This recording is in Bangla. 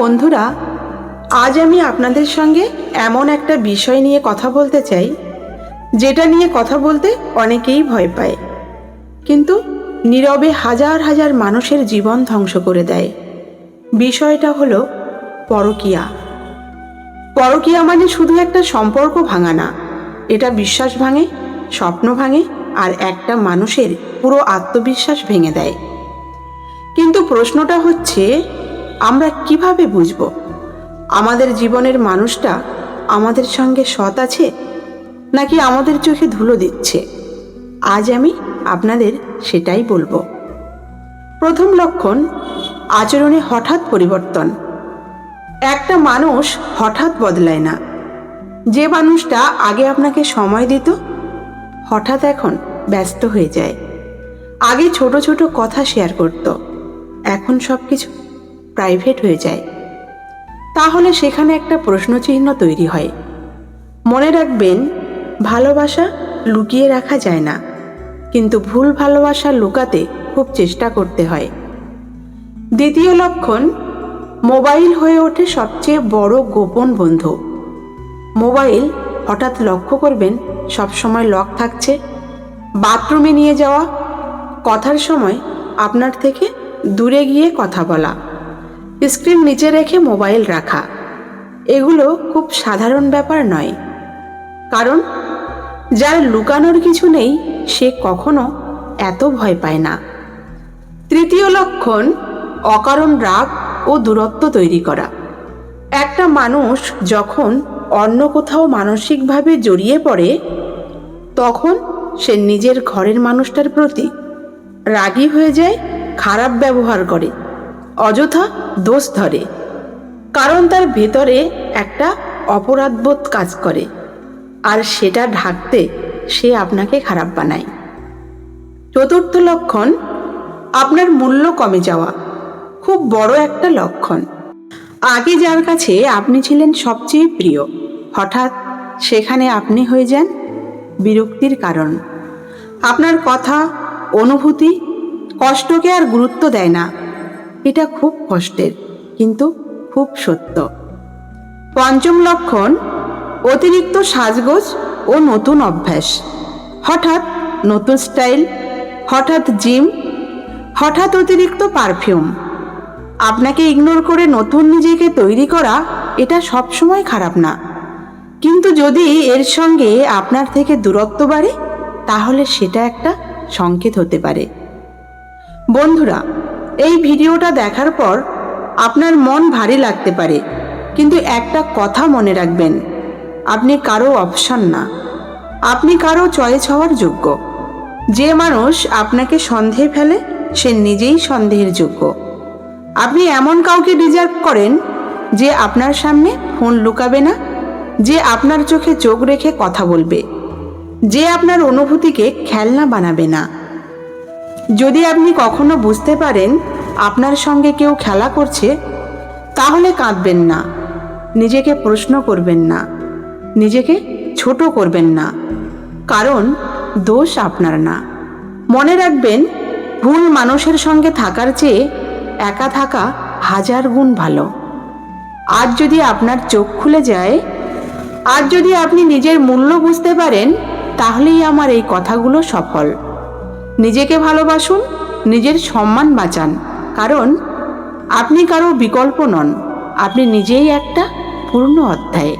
বন্ধুরা, আজ আমি আপনাদের সঙ্গে এমন একটা বিষয় নিয়ে কথা বলতে চাই, যেটা নিয়ে কথা বলতে অনেকেই ভয় পায়, কিন্তু নীরবে হাজার হাজার মানুষের জীবন ধ্বংস করে দেয়। বিষয়টা হলো পরকিয়া। পরকিয়া মানে শুধু একটা সম্পর্ক ভাঙা না, এটা বিশ্বাস ভাঙে, স্বপ্ন ভাঙে, আর একটা মানুষের পুরো আত্মবিশ্বাস ভেঙে দেয়। কিন্তু প্রশ্নটা হচ্ছে আমরা কীভাবে বুঝব? আমাদের জীবনের মানুষটা আমাদের সঙ্গে সৎ আছে, নাকি আমাদের চোখে ধুলো দিচ্ছে? আজ আমি আপনাদের সেটাই বলব। প্রথম লক্ষণ, আচরণে হঠাৎ পরিবর্তন। একটা মানুষ হঠাৎ বদলায় না। যে মানুষটা আগে আপনাকে সময় দিত, হঠাৎ এখন ব্যস্ত হয়ে যায়। আগে ছোট ছোট কথা শেয়ার করত। এখন সব কিছু প্রাইভেট হয়ে যায়। তাহলে সেখানে একটা প্রশ্নচিহ্ন তৈরি হয়। মনে রাখবেন, ভালোবাসা লুকিয়ে রাখা যায় না, কিন্তু ভুল ভালোবাসা লুকাতে খুব চেষ্টা করতে হয়। দ্বিতীয় লক্ষণ, মোবাইল হয়ে ওঠে সবচেয়ে বড় গোপন বন্ধু। মোবাইল হঠাৎ লক্ষ্য করবেন, সবসময় লক থাকছে। বাথরুমে নিয়ে যাওয়া, কথার সময় আপনার থেকে দূরে গিয়ে কথা বলা। স্ক্রিন নিচে রেখে মোবাইল রাখা। এগুলো খুব সাধারণ ব্যাপার নয়। কারণ, যার লুকানোর কিছু নেই, সে কখনো এত ভয় পায় না। তৃতীয় লক্ষণ, অকারণ রাগ ও দূরত্ব তৈরি করা। একটা মানুষ যখন অন্য কোথাও মানসিকভাবে জড়িয়ে পড়ে, তখন সে নিজের ঘরের মানুষটার প্রতি রাগী হয়ে যায়, খারাপ ব্যবহার করে। অযথা দোষ ধরে, কারণ তার ভেতরে একটা অপরাধবোধ কাজ করে, আর সেটা ঢাকতে সে আপনাকে খারাপ বানায়। চতুর্থ লক্ষণ, আপনার মূল্য কমে যাওয়া, খুব বড় একটা লক্ষণ। আগে যার কাছে আপনি ছিলেন সবচেয়ে প্রিয়, হঠাৎ সেখানে আপনি হয়ে যান বিরক্তির কারণ। আপনার কথা, অনুভূতি কষ্টকে আর গুরুত্ব দেয় না। এটা খুব কষ্টের, কিন্তু খুব সত্য। পঞ্চম লক্ষণ, অতিরিক্ত সাজগোজ ও নতুন অভ্যাস। হঠাৎ নতুন স্টাইল, হঠাৎ জিম, হঠাৎ অতিরিক্ত পারফিউম। আপনাকে ইগনোর করে নতুন নিজেকে তৈরি করা, এটা সবসময় খারাপ না। কিন্তু যদি এর সঙ্গে আপনার থেকে দূরত্ব বাড়ে, তাহলে সেটা একটা সংকেত হতে পারে। বন্ধুরা এই ভিডিওটা দেখার পর আপনার মন ভারী লাগতে পারে, কিন্তু একটা কথা মনে রাখবেন, আপনি কারও অপশন না। আপনি কারও চয়েস হওয়ার যোগ্য। যে মানুষ আপনাকে সন্দেহে ফেলে, সে নিজেই সন্দেহের যোগ্য। আপনি এমন কাউকে ডিজার্ভ করেন, যে আপনার সামনে ফোন লুকাবে না, যে আপনার চোখে চোখ রেখে কথা বলবে, যে আপনার অনুভূতিকে খেলনা বানাবে না। যদি আপনি কখনো বুঝতে পারেন আপনার সঙ্গে কেউ খেলা করছে, তাহলে কাঁদবেন না। নিজেকে প্রশ্ন করবেন না। নিজেকে ছোট করবেন না। কারণ দোষ আপনার না। মনে রাখবেন, ভুল মানুষের সঙ্গে থাকার চেয়ে একা থাকা হাজার গুণ ভালো। আজ যদি আপনার চোখ খুলে যায়, আজ যদি আপনি নিজের মূল্য বুঝতে পারেন, তাহলেই আমার এই কথাগুলো সফল। নিজেকে ভালোবাসুন, নিজের সম্মান বাঁচান। কারণ আপনি কারও বিকল্প নন, আপনি নিজেই একটা পূর্ণ অধ্যায়।